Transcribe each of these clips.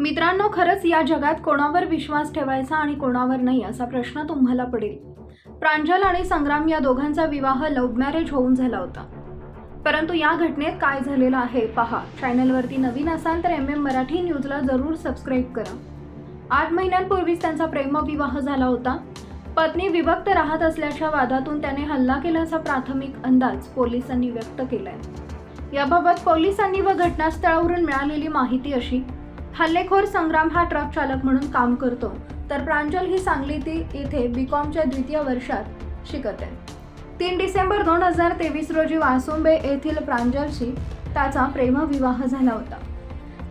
मित्रांनो खरंच या जगात कोणावर विश्वास ठेवायचा आणि कोणावर नाही असा प्रश्न तुम्हाला पडेल. प्रांजल आणि संग्राम या दोघांचा विवाह लव्ह मॅरेज होऊन झाला होता. परंतु या घटनेत काय झालेलं आहे पहा. चॅनलवरती नवीन असाल तर एम एम मराठी न्यूजला जरूर सबस्क्राईब करा. आठ महिन्यांपूर्वीच त्यांचा प्रेमविवाह झाला होता. पत्नी विभक्त राहत असल्याच्या वादातून त्याने हल्ला केल्याचा प्राथमिक अंदाज पोलिसांनी व्यक्त केलाय. याबाबत पोलिसांनी व घटनास्थळावरून मिळालेली माहिती अशी हल्लेखोर संग्राम हा ट्रक चालक म्हणून काम करतो. तर प्रांजल ही सांगली येथे बी कॉमच्या द्वितीय वर्षात शिकत. आहे तीन डिसेंबर दोन हजार तेवीस रोजी वासुंबे येथील प्रांजलशी त्याचा प्रेमविवाह झाला होता.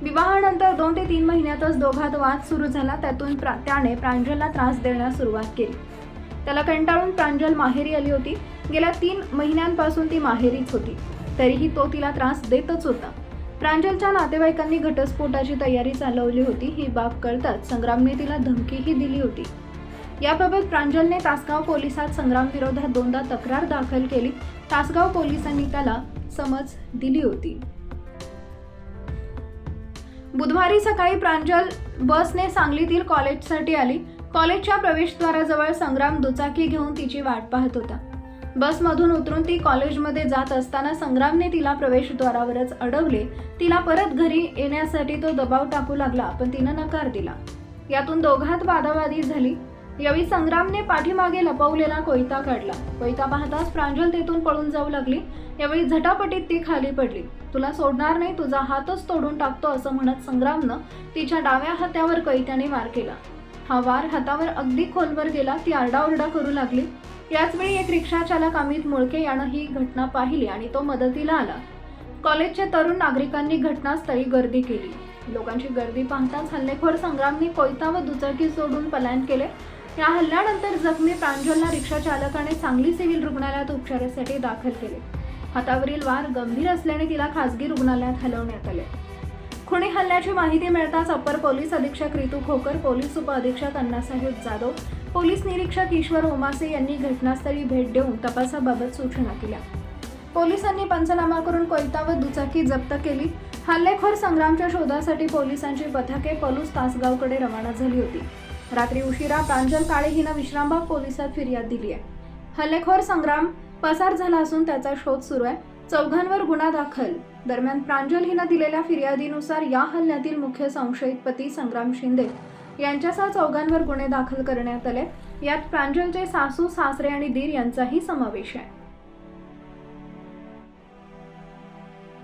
विवाहानंतर दोन ते तीन महिन्यातच दोघात वाद सुरू झाला. त्यातून प्रा त्याने प्रांजलला त्रास देण्यास सुरुवात केली. त्याला कंटाळून प्रांजल माहेरी आली होती. गेल्या तीन महिन्यांपासून ती माहेरीच होती. तरीही तो तिला त्रास देतच होता. प्रांजलच्या नातेवाईकांनी घटस्फोटाची तयारी चालवली होती ही बाब कळताच संग्रामने तिला धमकीही दिली होती. याबाबत प्रांजलने तासगाव पोलिसात संग्राम विरोधात दोनदा तक्रार दाखल केली. तासगाव पोलिसांनी त्याला समज दिली होती. बुधवारी सकाळी प्रांजल बसने सांगलीतील कॉलेजसाठी आली. कॉलेजच्या प्रवेशद्वाराजवळ संग्राम दुचाकी घेऊन तिची वाट पाहत होता. बसमधून उतरून ती कॉलेजमध्ये जात असताना संग्रामने तिला प्रवेशद्वारावरच अडवले. तिला परत घरी येण्यासाठी तो दबाव टाकू लागला पण तिनं नकार दिला. यातून दोघात वादावादी झाली. यावेळी संग्रामने पाठीमागे लपवलेला कोयता काढला. कोयता पाहताच प्रांजल तेथून पळून जाऊ लागली. यावेळी झटापटीत ती खाली पडली. तुला सोडणार नाही तुझा हातच तोडून टाकतो असं म्हणत संग्रामनं तिच्या डाव्या हातावर कैत्याने वार केला. हा वार हातावर अगदी खोलवर गेला ती आरडाओरडा करू लागली. याचवेळी एक रिक्षा चालक अमित मुळके यानं ही घटना पाहिली आणि तो मदतीला आला. कॉलेजच्या तरुण नागरिकांनी घटनास्थळी गर्दी केली. लोकांची गर्दी पाहताच हल्लेखोर संग्रामने कोयता व दुचाकी सोडून पलायन केले. या हल्ल्यानंतर जखमी प्रांजलला रिक्षा चालकाने सांगली सिव्हिल रुग्णालयात उपचारासाठी दाखल केले. हातावरील वार गंभीर असल्याने तिला खासगी रुग्णालयात हलवण्यात आले. खुणी हल्ल्याची माहिती मिळताच अप्पर पोलीस अधीक्षक रितू खोकर पोलीस उपअधीक्षक अण्णासाहेब जाधव पोलीस निरीक्षक ईश्वर ओमासे यांनी घटनास्थळी भेट देऊन तपासाबाबत सूचना केल्या. पोलिसांनी पंचनामा करून कोयता व दुचाकी जप्त केली. हल्लेखोर संग्रामच्या शोधासाठी पोलिसांची पथके पलूस तासगावकडे रवाना झाली होती. रात्री उशिरा प्रांजल काळे हिनं विश्रामबाग पोलिसात फिर्याद दिली आहे. हल्लेखोर संग्राम पसार झाला असून त्याचा शोध सुरू आहे. चौघांवर गुन्हा दाखल. दरम्यान प्रांजल हिनं दिलेल्या फिर्यादीनुसार या हल्ल्यातील मुख्य संशयित पती संग्राम शिंदे यांच्यासह चौघांवर गुन्हे दाखल करण्यात आले. यात प्रांजलचे सासू सासरे आणि दीर यांचाही समावेश आहे.